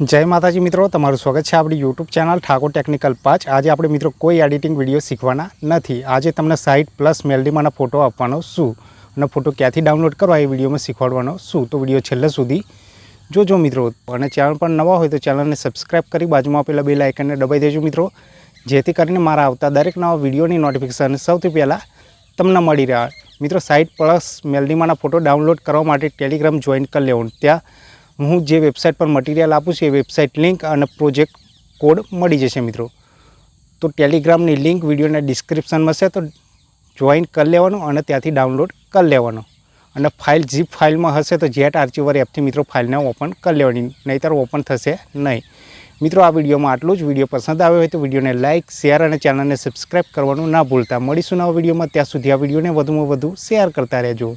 જય માતાજી મિત્રો, તમારું સ્વાગત છે આપણી યુટ્યુબ ચેનલ ઠાકોર ટેકનિકલ પાંચ આજે આપણે મિત્રો કોઈ એડિટિંગ વીડિયો શીખવાના નથી. આજે તમને સાઇટ પ્લસ મેલડીમાંના ફોટો આપવાનો શું અને ફોટો ક્યાંથી ડાઉનલોડ કરવા એ વિડીયોમાં શીખવાડવાનો શું? તો વીડિયો છેલ્લે સુધી જોજો મિત્રો. અને ચેનલ પર નવા હોય તો ચેનલને સબસ્ક્રાઇબ કરી બાજુમાં આપેલા બે લાઇકનને દબાઈ દેજો મિત્રો. જેથી કરીને મારા આવતા દરેક નવા વિડીયોની નોટિફિકેશન સૌથી પહેલાં તમને મળી રહ્યા મિત્રો સાઇટ પ્લસ મેલડીમાંના ફોટો ડાઉનલોડ કરવા માટે ટેલિગ્રામ જોઈન કરી લેવાનું. ત્યાં હું જે વેબસાઇટ પર મટીરિયલ આપું છું, એ વેબસાઇટ લિંક અને પ્રોજેક્ટ કોડ મળી જશે મિત્રો. તો ટેલિગ્રામની લિંક વિડીયોના ડિસ્ક્રિપ્શનમાં છે, તો જોઈન કરી લેવાનું અને ત્યાંથી ડાઉનલોડ કરી લેવાનું. અને ફાઇલ ઝીપ ફાઇલમાં હશે, તો જેટ આર્ચીવર એપથી મિત્રો ફાઇલને ઓપન કરી લેવાની, નહીંતર ઓપન થશે નહીં. મિત્રો, આ વિડીયોમાં આટલું જ. વીડિયો પસંદ આવ્યો હોય તો વિડીયોને લાઇક શેર અને ચેનલને સબસ્ક્રાઇબ કરવાનું ના ભૂલતા. મળીશું નવા વિડીયોમાં. ત્યાં સુધી આ વિડીયોને વધુમાં વધુ શેર કરતા રહેજો.